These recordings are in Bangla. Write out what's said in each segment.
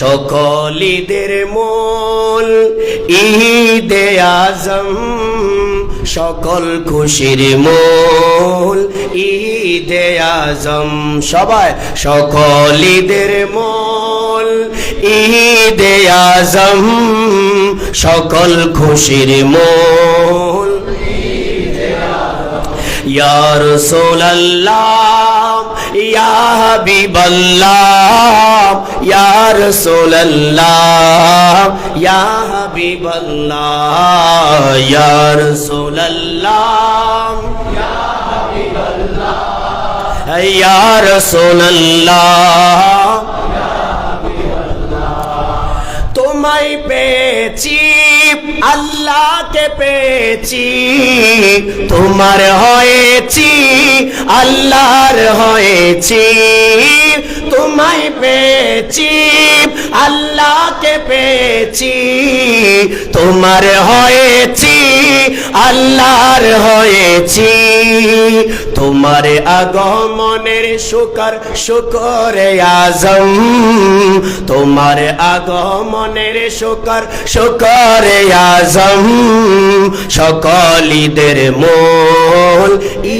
সকলিদের মূল ঈদে আজম, সকল খুশির মূল ঈদে আজম। সবাই সকলিদের মূল ঈদে আজম, সকল খুশির মূল ইয়া রাসূলুল্লাহ, ইয়া হাবিবাল্লাহ ইয়া রাসূলুল্লাহ ইয়া হাবিবাল্লাহ ইয়া রাসূলুল্লাহ ইয়া হাবিবাল্লাহ ইয়া রাসূলুল্লাহ। তোমায় পেয়েছি আল্লাহকে পেয়েছি, তোমার হয়েছি, আল্লাহর হয়েছি। তোমায় পেয়েছি, আল্লাহকে পেয়েছি। তোমার হয়েছি, আল্লাহর হয়েছি। তোমার আগমনের শুকর, শুকরে আজম। তোমার আগমনের শুকর, শুকরে আজম। সকলিদের মূল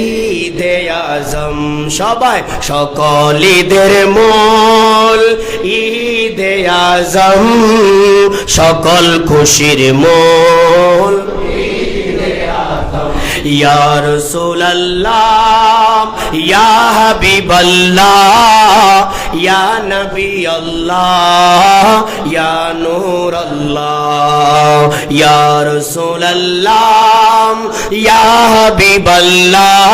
ঈদে আজম, সবাই সকলিদের মূল ঈদে আজম, সকল খুশির মূল ইয়া রাসূলুল্লাহ, ইয়া হাবিবাল্লাহ, ইয়া নবী আল্লাহ ইয়া নূর আল্লাহ ইয়া রাসূলুল্লাহ, ইয়া হাবিবাল্লাহ,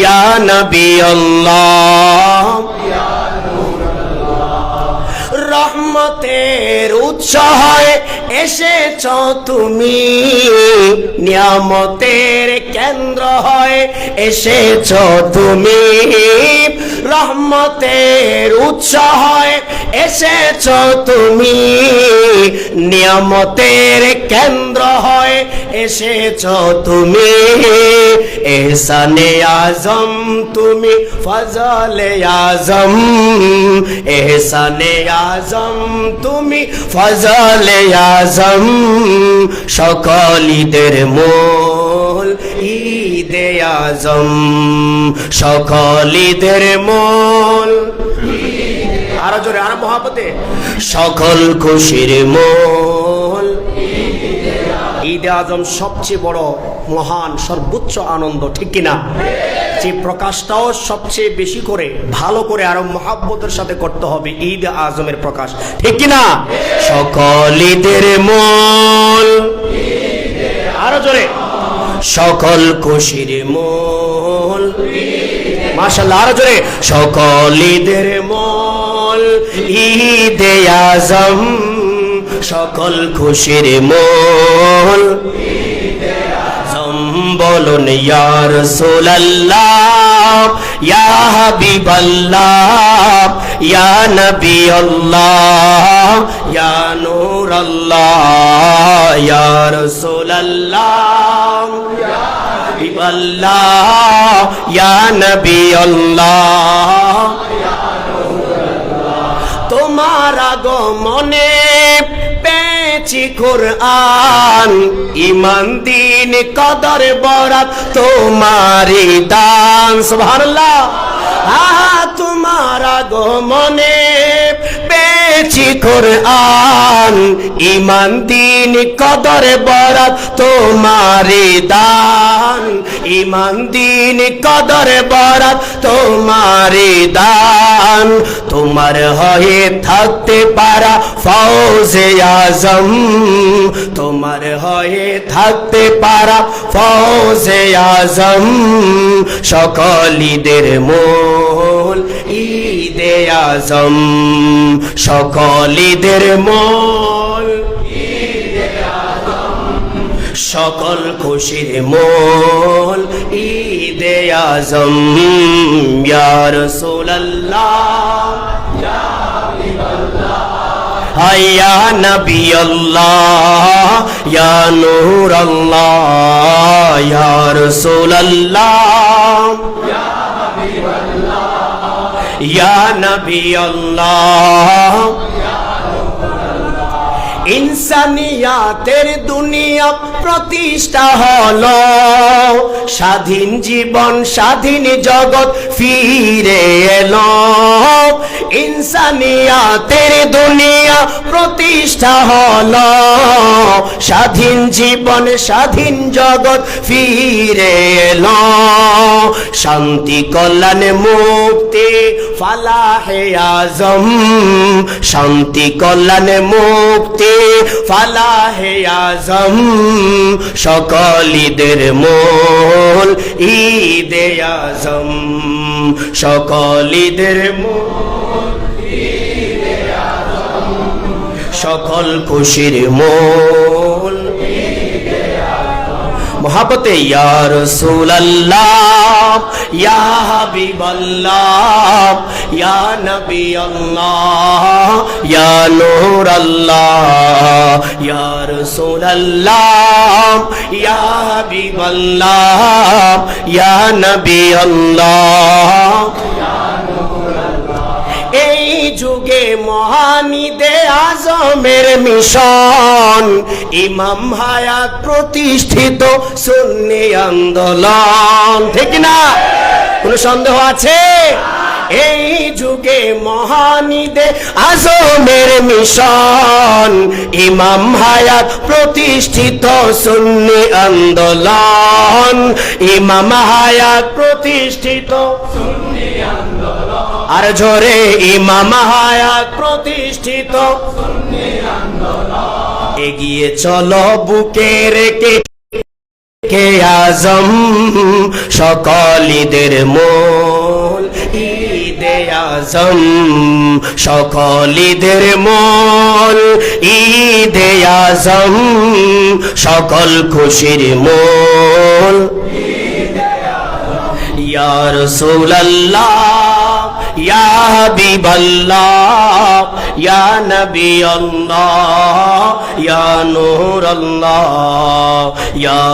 ইয়া নবী আল্লাহ রহমতের উৎসাহে এসেছ তুমি, নিয়ামতের কেন্দ্র হয়, এসেছ তুমি। রহমতের উৎসাহে এসেছ তুমি। নিয়ামতের কেন্দ্র হয়, এসেছ তুমি। এহসানে আজম তুমি, ফজলে আজম। এহসানে আজম তুমি, ফজলে আজম। সকলিদের মূল ঈদে আজম সকলিদের মূল। আরও জোরে, আর মহাপতে সকল খুশির মূল। ঈদে আজম সবচেয়ে বড়, মহান, সর্বোচ্চ আনন্দ, ঠিক কিনা যে প্রকাশটাও সবচেয়ে বেশি করে, ভালো করে আরও মহাব্বতের সাথে করতে হবে ঈদ আজমের প্রকাশ, ঠিক কিনা সকল ঈদের মূল। আরও জোরে। সকল খুশির মূল। মাশাল্লাহ আরও জোরে। সকল ঈদের মূল, ঈদে আজম। সকল খুশির মূল। বলুন, ইয়া রাসূলুল্লাহ, ইয়া হাবিবাল্লাহ, ইয়া নবী আল্লাহ ইয়া নূর আল্লাহ ইয়া রাসূলুল্লাহ ইয়া হাবিবাল্লাহ, ইয়া নবী আল্লাহ তোমার আগমনে পেয়েছি কোরআন ইমান দিন, কদর, বরাত তোমারি দান, সুবহানাল্লাহ। আহা, তোমার আগমনে পেয়েছি কোরআন। ইমান দিন, কদর বরাত তোমারি দান। ইমান দিন, কদর বরাত তোমারি দান। তোমার হয়ে থাকতে পারা ফৌজে আজম। তোমার হয়ে থাকতে পারা ফৌজে আজম। সকলিদের মূল ঈদে আজম সকলিদের মূল। সকল খুশির মূল ঈদে আজম ইয়া রাসূলুল্লাহ। ইয়া নবী আল্লাহ ইয়া নূর আল্লাহ ইয়া রাসূলুল্লাহ। ইয়া নবী আল্লাহ। ইনসানিয়াতের দুনিয়া প্রতিষ্ঠা হল। স্বাধীন জীবন, স্বাধীন জগৎ ফিরে এলো। ইনসানিয়াতের দুনিয়া প্রতিষ্ঠা হলো। স্বাধীন জীবন, স্বাধীন জগৎ ফিরে এলো। শান্তি, কল্যাণ, মুক্তি, ফালাহে আজম। শান্তি, কল্যাণ, মুক্তি, ফালাহে আজম। সকলিদের মূল ঈদে আজম। সকলিদের মূল সকল খুশির মূল। মোহাবতে ইয়া রাসূলুল্লাহ, ইয়া হাবিবাল্লাহ, ইয়া নবী আল্লাহ ইয়া নূর আল্লাহ ইয়া রাসূলুল্লাহ, ইয়া হাবিবাল্লাহ, ইয়া নবী আল্লাহ যুগে মহানিদে আজমের মিশন। ইমাম হায়াত প্রতিষ্ঠিত সুন্নি আন্দোলন। ঠিক না? কোনো সন্দেহ আছে? এই যুগে মহানিদে আজমের মিশন। ইমাম হায়াত প্রতিষ্ঠিত সুন্নি আন্দোলন। ইমাম হায়াত প্রতিষ্ঠিত আর জোরে ইমাম হায়াত প্রতিষ্ঠিত। এগিয়ে চলো বুকে রেখে কে আজম সকলিদের মূল। ঈদে আজম সকলিদের মূল। ঈদে আজম, সকল খুশির মূল। ইয়া রাসূলুল্লাহ ইয়া হাবিবাল্লাহ ইয়া নবী আল্লাহ ইয়া নূর আল্লাহ ইয়া